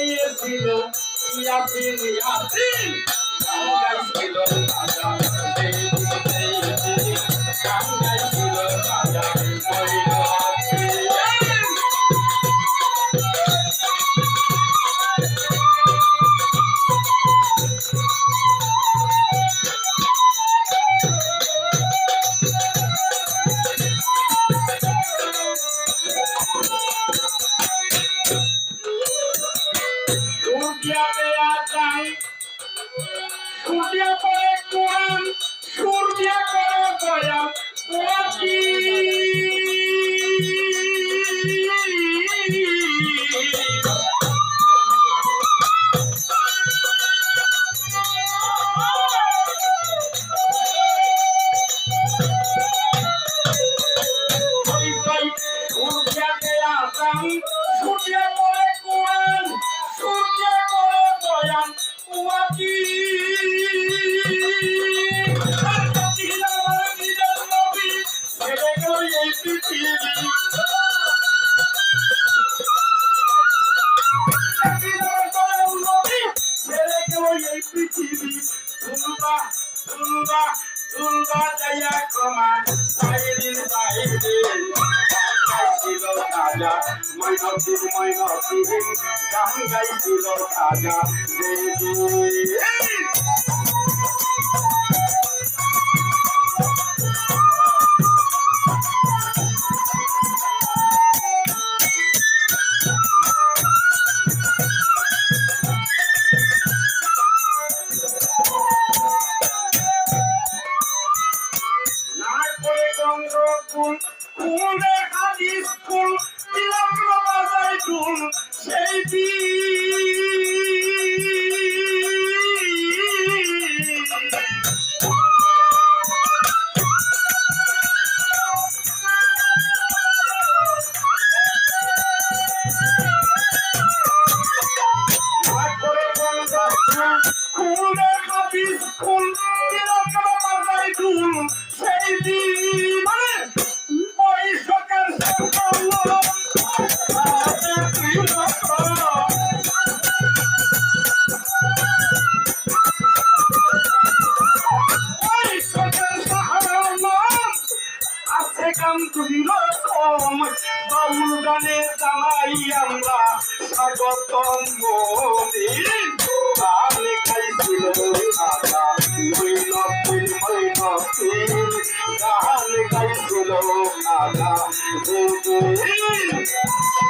গিয়েছিল ইয়াসিন ইয়াসিন গাইছিল রাজা গান গাইছিল সূর্যা দেয়া যায়। সূর্যা পরে কোরআন সূর্যা করে বয়ান ওয়াকি সূর্যা দেয়া দুলবা দুলবা দুলবা যাইয়া কমা সাইরিন সাইরিন গাইছিল রাজা মৈনতির মৈনতির গান গাইছিল রাজা, দেবী। ফুল ফুলে হাদিস ফুল তিলক বাজায় ফুল গান তুলিল কম। বাউল গানে জানাই আমরা মৈনতির গান গাইছিল রাজা দেবী আল্লাহরি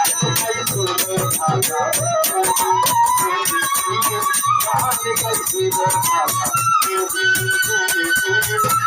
Eu vi,